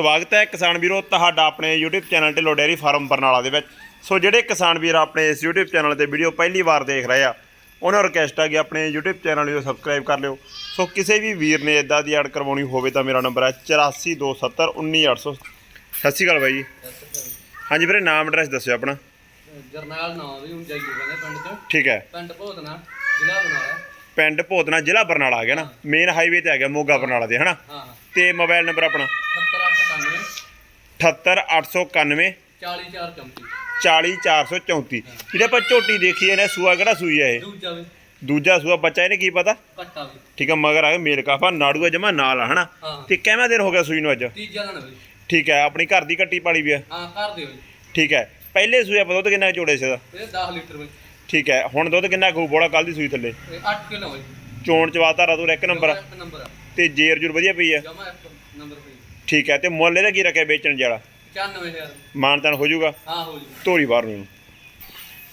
ਸਵਾਗਤ ਹੈ ਕਿਸਾਨ ਵੀਰੋ ਤੁਹਾਡਾ ਆਪਣੇ YouTube channel Dhillon dairy farm Barnala ਦੇ ਵਿੱਚ। ਸੋ ਜਿਹੜੇ ਕਿਸਾਨ ਵੀਰ ਆਪਣੇ ਇਸ YouTube ਚੈਨਲ ਤੇ ਵੀਡੀਓ ਪਹਿਲੀ ਵਾਰ ਦੇਖ ਰਹੇ ਆ ਉਹਨਾਂ ਨੂੰ ਰਿਕਵੈਸਟ ਹੈ ਕਿ ਆਪਣੇ YouTube ਚੈਨਲ ਨੂੰ ਸਬਸਕ੍ਰਾਈਬ ਕਰ ਲਿਓ। ਸੋ ਕਿਸੇ ਵੀ ਵੀਰ ਨੇ ਇਦਾਂ ਦੀ ਐਡ ਕਰਵਾਉਣੀ ਹੋਵੇ ਤਾਂ ਮੇਰਾ ਨੰਬਰ ਹੈ 8427191800 ਸਤਿ ਸ਼੍ਰੀ ਅਕਾਲ ਬਾਈ ਜੀ। ਹਾਂਜੀ ਵੀਰੇ ਨਾਮ ਐਡਰੈਸ ਦੱਸਿਓ ਆਪਣਾ। ਜਰਨੈਲ ਨਾਮ ਵੀ ਹੁਣ ਜਾਈ ਕਹਿੰਦੇ ਪਿੰਡ ਚ। ਠੀਕ ਹੈ। ਪਿੰਡ ਭੋਤਨਾ ਜ਼ਿਲ੍ਹਾ ਬਨਾਲਾ ਪਿੰਡ ਭੋਤਨਾ ਜ਼ਿਲ੍ਹਾ ਬਰਨਾਲਾ ਆ ਗਿਆ ਨਾ। ਮੇਨ ਹਾਈਵੇ ਤੇ ਆ ਗਿਆ ਮੋਗਾ ਬਰਨਾਲਾ ਦੇ ਹਨਾ? ਤੇ ਮੋਬਾਈਲ ਨੰਬਰ ਆਪਣਾ? 7898 78891 40434 40434 ਜਿਹੜੇ ਆਪਾਂ ਝੋਟੀ ਦੇਖੀ ਇਹਨੇ ਸੂਆ ਕਿਹੜਾ ਸੂਈ ਹੈ ਇਹ? ਦੂਜਾ ਵੀ। ਦੂਜਾ ਸੂਆ ਬੱਚਾ ਇਹਨੇ ਕੀ ਪਤਾ? ਵੀ। ਠੀਕ ਹੈ ਮਗਰ ਆ ਗਿਆ ਮੇਲ ਕਾਫਾ ਨਾੜੂਆ ਜਮਾ ਨਾਲ ਆ ਹਨਾ? ਹਾਂ। ਤੇ ਕਿੰਨਾ ਦਿਨ ਹੋ ਗਿਆ ਸੂਈ ਨੂੰ ਅੱਜ? ਤੀਜਾ ਦਿਨ ਵੀ। ਠੀਕ ਹੈ ਆਪਣੀ ਘਰ ਦੀ ਕੱਟੀ ਪਾਲੀ ਵੀ ਆ। ਹਾਂ ਕਰ ਦਿਓ ਜੀ ਠੀਕ ਹੈ ਪਹਿਲੇ ਸੂਏ ਆਪਾਂ ਦੁੱਧ ਕਿੰਨਾ ਜੋੜੇ ਸੀ ਇਹਦਾ? ਇਹ 10 ਲੀਟਰ ਵੀ। ਠੀਕ ਹੈ ਹੁਣ ਦੁੱਧ ਕਿੰਨਾ ਖੂ ਬੋਲਾ ਕੱਲ ਦੀ ਸੂਈ ਥੱਲੇ। ਇਹ 8 ਕਿਲੋ ਵੀ ਚੋਣ ਇੱਕ ਨੰਬਰ ਆ। ਇੱਕ ਨੰਬਰ ਆ। ਤੇ ਜੇਰ ਜੁਰ ਵਧੀਆ ਪਈ ਆ? ਜਮਾ ਇੱਕ ਨੰਬਰ ਪਈ ਠੀਕ ਹੈ ਤੇ ਮੁੱਲ ਇਹਦਾ ਕੀ ਰੱਖਿਆ ਵੇਚਣ ਜਿਹੜਾ 94000 ਮਾਨਤਾਨ ਹੋ ਜਾਊਗਾ? ਹਾਂ ਹੋ ਜੀ ਧੋਰੀ ਬਾਹਰ ਨੂੰ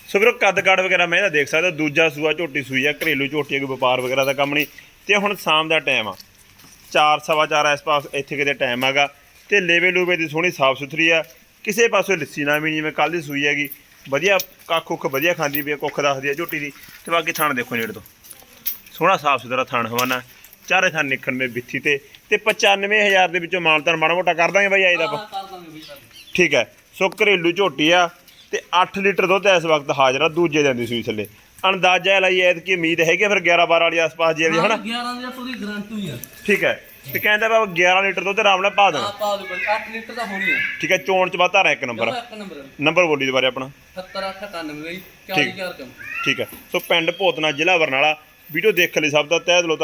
ਸੋ ਵੀਰੋ ਕੱਦ ਕਾੜ ਵਗੈਰਾ ਮੈਂ ਇਹਦਾ ਦੇਖ ਸਕਦਾ ਦੂਜਾ ਸੂਆ ਝੋਟੀ ਸੂਈ ਆ ਘਰੇਲੂ ਝੋਟੀ ਆ ਕੋਈ ਵਪਾਰ ਵਗੈਰਾ ਦਾ ਕੰਮ ਨਹੀਂ। ਤੇ ਹੁਣ ਸ਼ਾਮ ਦਾ ਟਾਈਮ ਆ। 4 ਸਵਾ ਚਾਰ ਆਸ-ਪਾਸ ਇੱਥੇ ਕਿਤੇ ਟਾਈਮ ਆਗਾ ਤੇ ਲੇਵੇ ਲੂਵੇ ਦੀ ਸੋਹਣੀ ਸਾਫ਼ ਸੁਥਰੀ ਆ। ਕਿਸੇ ਪਾਸੋਂ ਲੱਸੀ ਨਾ ਵੀ ਜਿਵੇਂ ਕੱਲ ਦੀ ਸੂਈ ਹੈਗੀ। ਵਧੀਆ ਕੱਖ ਕੁੱਖ ਵਧੀਆ ਖਾਂਦੀ ਵੀ ਕੁੱਖ ਦੱਸਦੀ ਆ ਝੋਟੀ ਦੀ। ਤੇ ਬਾਕੀ ਥਣ ਦੇਖੋ ਨੇੜੇ ਤੋਂ। ਸੋਹਣਾ ਸਾਫ਼ ਸੁਥਰਾ ਥਣ ਹਵਾਨਾ। ਚਾਰੇ ਥਣ ਨਿਕਣ ਮੇ ਬਿੱਥੀ ਤੇ ਤੇ 95000 ਦੇ ਵਿੱਚੋਂ ਮਾਨਤਾਨ ਮਾੜਾ ਮੋਟਾ ਕਰ ਦਾਂਗੇ ਬਾਈ ਆਏ ਦਾ ਆਪਾਂ। ਕਰ ਦਾਂਗੇ। ਠੀਕ ਹੈ ਸੋ ਘਰੇਲੂ ਝੋਟੀ ਆ ਤੇ 8 ਲੀਟਰ ਦੁੱਧ ਇਸ ਵਕਤ ਹਾਜ਼ਰ ਆ ਦੂਜੇ ਦਿਨ ਦੀ ਸੂਈ ਥੱਲੇ। ਅੰਦਾਜ਼ਾ ਲਾਈ ਐਤ ਕੀ ਉਮੀਦ ਹੈਗੀ ਫਿਰ 11 12 ਵਾਲੀ ਆਸ-ਪਾਸ ਜੇ ਹਨਾ? 11 ਦੀ ਪੂਰੀ ਗਰੰਟੀ ਆ। ਠੀਕ ਹੈ ਤੇ ਕਹਿੰਦਾ ਬਾਬਾ 11 ਲੀਟਰ ਦੁੱਧ ਆਰਾਮ ਨਾਲ ਪਾ ਦੇਣਾ। ਪਾ ਦੋ 8 ਲੀਟਰ ਤਾਂ ਹੋਣੀ ਆ। ਠੀਕ ਹੈ ਚੋਣ ਚ ਵਾਧਾ ਇੱਕ ਨੰਬਰ ਇੱਕ ਨੰਬਰ ਨੰਬਰ ਬੋਲੀ ਦੁਬਾਰੇ ਆਪਣਾ। 7898 40000 ਕੰਮ ਠੀਕ। ਹੈ ਸੋ ਪਿੰਡ ਭੋਤਨਾ ਜ਼ਿਲ੍ਹਾ ਬਰਨਾਲਾ ਵੀਡੀਓ ਦੇਖ ਲਈ ਸਭ ਦਾ ਤਹਿ ਦਿਲੋਂ